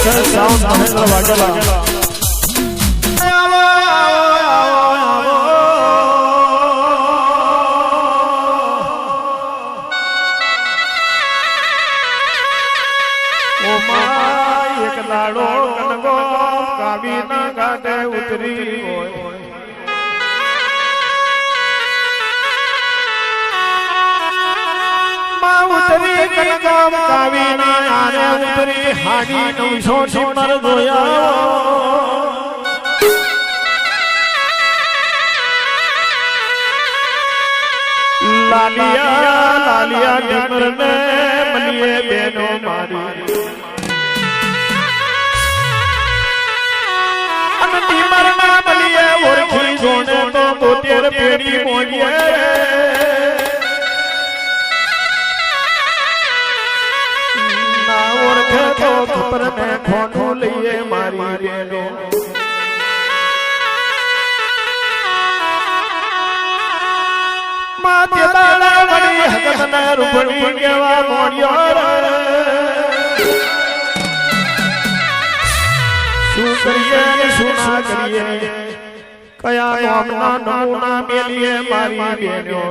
SS sound Mahendra Vaghela Kangam Kavi ના આરે ઉતરી હાડી નવસો સિમર ધોયા લાલિયા લાલિયા ડમર બેનો મારી અને ટીમર ઓળખી જોણે તો બોતેર પેડી મોજીએ ઓળખે મેં ખોટું લઈએ મારી બેનો. માતે દાડા વળી હકતને રૂપડી કેવા મોડ્યો રે. શું કરીએ ને શું ના કરીએ? કયા ગામના નમૂના મારી બેનો.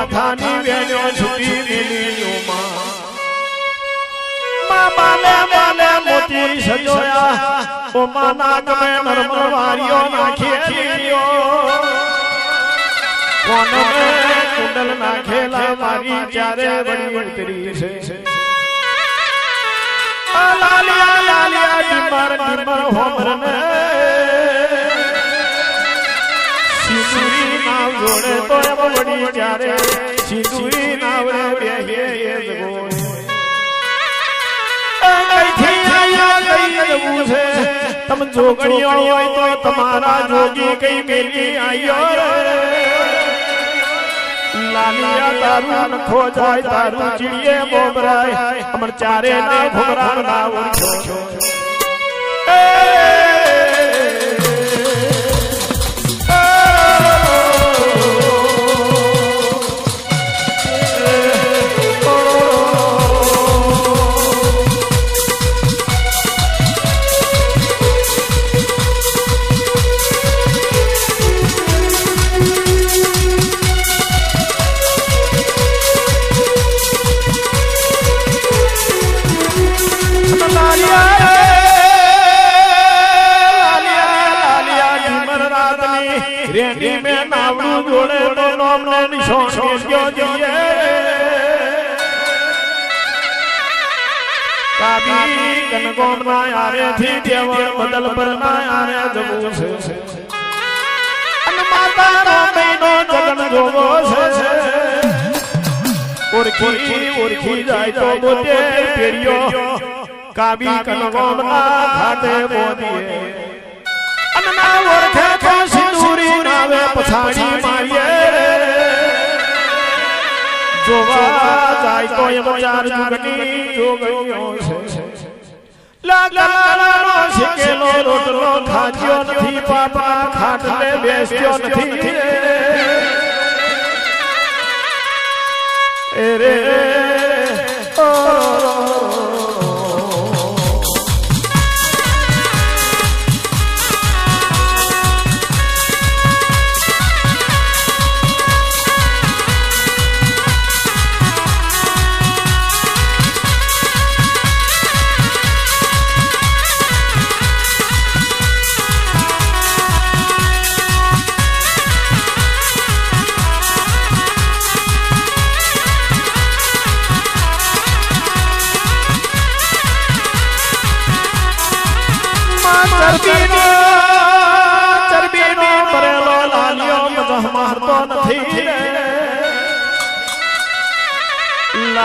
માથાની વેણ્યો છૂટી માલે માલે મોતી સજોયા. ઓ માના ગમે નર્મલ વારીઓ નાખી લીયો કોનમે કુંડલ નાખેલા મારી ચારે વળી ઉતરી છે. લાલિયા લાલિયા ડીમર ડીમર હોમરને. સિંદૂરી નાવ તમ જોગણીઓ હોય તો તમારા જોગી કઈ મેલી આયો લાલિયા તારું નખો જાય ચારે ને રેડી મે નાવડું જોડે તો નામ નો નિશાન ગયો જઈએ. કાબી કનગોમ ના આરે થી દેવળ બદલ પર ના આરે જવું છે. અન માતા નો મહિનો જગન જોવો છે. ઓરખી ઓરખી જાય તો બોતે પેરિયો કાબી કનગોમ ના ઘાટે બોધીએ અન ના ઓરખે નાવે પછાડી મારીએ. જોવા જાય તો એમ ચાર જુગની જોગણીઓ છે. લાગલાનો શીખેલો રોટલો ખાધ્યો નથી પાપા ખાટલે બેસ્યો નથી. એ રે.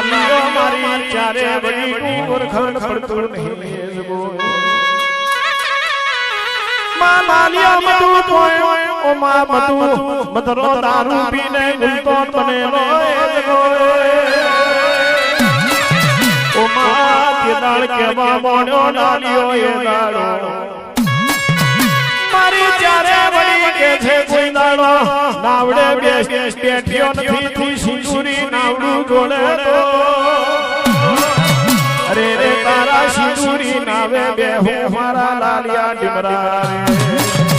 લાલીઓ મારી ચારે વળી તું ઓળખણ પડતું નહીં જગો માં લાલીઓ બધું તોય ઓ માં બધું મધરો દારૂ પીને ગુલતો બને જગો ઓ માં કે દાળ કેવા મોડ્યો લાલીઓ એ દાડો. મારી ચારે વળી કે છે કોઈ દાડો નાવડે બેઠ્યો નથી તું નાવડું જોડે તો. અરે રે તારા સિંદૂરી નાવે બે હું મારા લાલિયા ડિમરા રે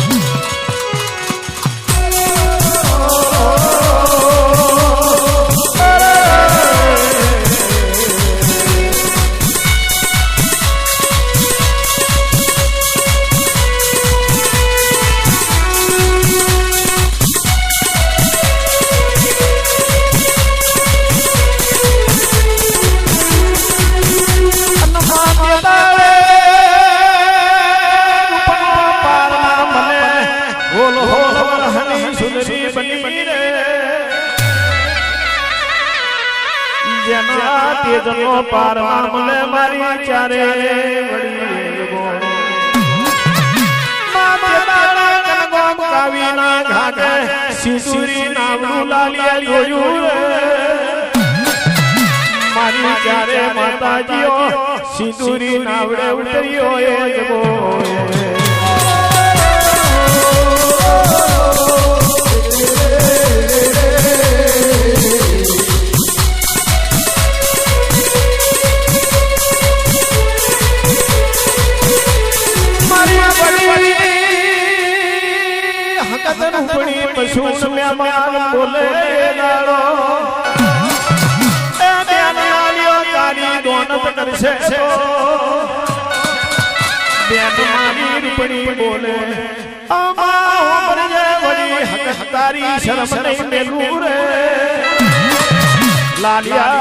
તેજનો પાર મળે મારી ચારે કાવીના ઘાટે સિસુરી નાવડું લાલિયા જોયું મારી ચારે માતાજીઓ સિંદૂરી નાવડે ઉતર્યો એ જગો પશુ મહેમાન બોલે દાડો એ તારી બેન તારી લાલિયા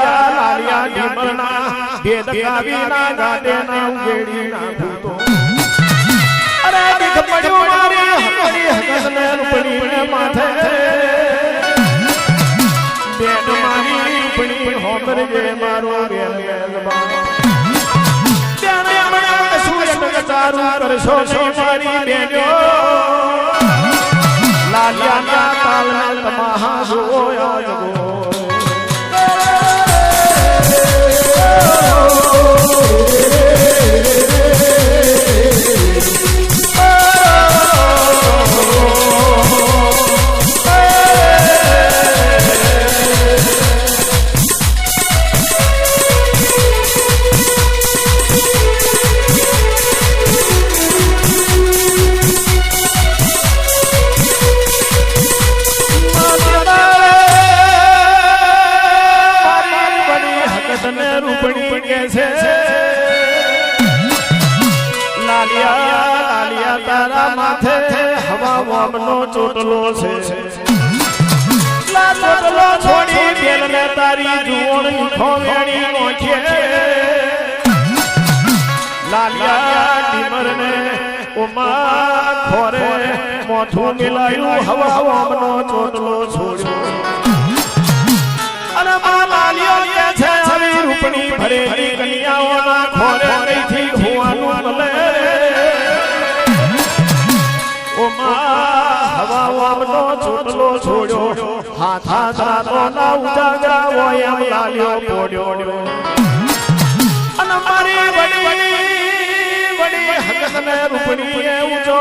ભૂતો અરે હકડી હકસને રૂપણી ને માથે બેન મારી લાલિયા લાલિયા તારા માથે હવા વામનો ચોટલો છે. ચોટલો છોડી બેલને તારી જુઓણ લીખો વેણી નોખે લાલિયા ડીમરને ઉમા ખોરે હવા ચોટલો છોડ્યો. હાથ રાતો ના ઉજાગરા હોય એમ લાલિયો પોડ્યો. અને મારી હકતને રૂપણીએ ઊંચો